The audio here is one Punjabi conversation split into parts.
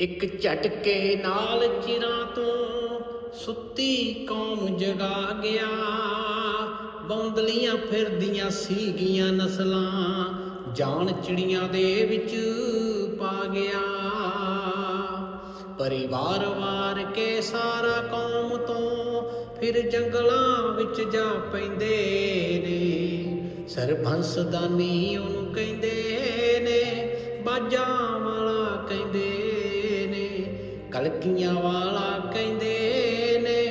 ਇੱਕ ਝਟਕੇ ਨਾਲ ਚਿਰਾਂ ਤੋਂ ਸੁੱਤੀ ਕੌਮ ਜਗਾ ਗਿਆ। ਬੌਂਦਲੀਆਂ ਫਿਰਦੀਆਂ ਸੀਗੀਆਂ ਨਸਲਾਂ, ਜਾਨ ਚਿੜੀਆਂ ਦੇ ਵਿੱਚ ਪਾ ਗਿਆ। ਪਰਿਵਾਰ ਵਾਰ ਕੇ ਸਾਰਾ ਕੌਮ ਤੋਂ ਫਿਰ ਜੰਗਲਾਂ ਵਿੱਚ ਜਾ ਪੈਂਦੇ ਨੇ। ਸਰਬੰਸ ਦਾਨੀ ਉਹਨੂੰ ਕਹਿੰਦੇ ਕਲਕੀਆਂ ਵਾਲਾ ਕਹਿੰਦੇ ਨੇ,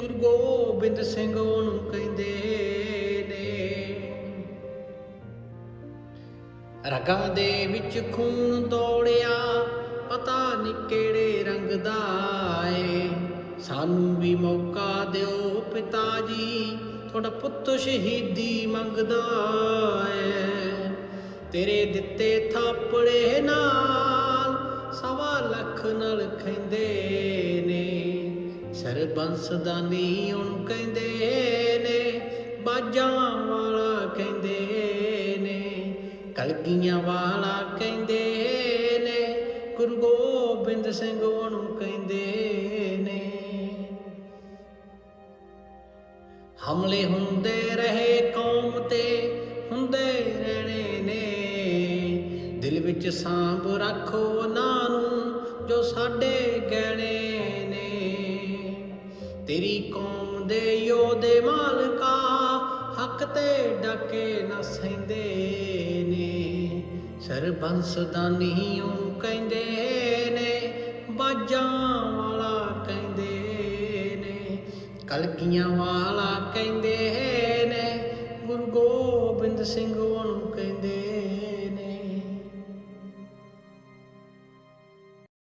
ਗੁਰੂ ਗੋਬਿੰਦ ਸਿੰਘ ਉਹਨੂੰ ਕਹਿੰਦੇ ਨੇ। ਰਗਾਂ ਦੇ ਵਿੱਚ ਖੂਨ ਦੌੜਿਆ ਪਤਾ ਨਹੀਂ ਕਿਹੜੇ ਰੰਗ ਦਾ ਏ। ਸਾਨੂੰ ਵੀ ਮੌਕਾ ਦਿਓ ਪਿਤਾ ਜੀ, ਤੁਹਾਡਾ ਪੁੱਤ ਸ਼ਹੀਦੀ ਮੰਗਦਾ ਏ। ਤੇਰੇ ਦਿੱਤੇ ਥਾਪੜੇ ਨਾ ਸਵਾ ਲੱਖ ਨਾਲ ਖੈਂਦੇ ਨੇ ਸਰਬੰਸ ਦਾਨੀ ਉਹਨੂੰ ਕਹਿੰਦੇ ਨੇ, ਬਾਜਾਂ ਵਾਲਾ ਕਹਿੰਦੇ ਨੇ, ਕਲਗੀਆਂ ਵਾਲਾ ਕਹਿੰਦੇ ਨੇ, ਗੁਰੂ ਗੋਬਿੰਦ ਸਿੰਘ ਉਹਨੂੰ ਕਹਿੰਦੇ ਨੇ। ਹਮਲੇ ਹੁੰਦੇ ਰਹੇ ਕੌਮ ਤੇ, ਹੁੰਦੇ ਰਹਿਣੇ ਨੇ, ਦਿਲ ਵਿੱਚ ਸਾਂਭ ਰੱਖੋ ਜੋ ਸਾਡੇ ਗਹਿਣੇ ਨੇ, ਤੇਰੀ ਕੌਮ ਦੇ ਯੋਧੇ ਮਾਲਕਾ ਹੱਕ ਤੇ ਡਕੇ ਨਾ ਸਹਿੰਦੇ ਨੇ। ਸਰਬੰਸ ਦਾਨੀ ਉਹ ਕਹਿੰਦੇ ਨੇ, ਬਾਜਾਂ ਵਾਲਾ ਕਹਿੰਦੇ ਨੇ, ਕਲਕੀਆਂ ਵਾਲਾ ਕਹਿੰਦੇ ਨੇ। ਗੁਰੂ ਗੋਬਿੰਦ ਸਿੰਘ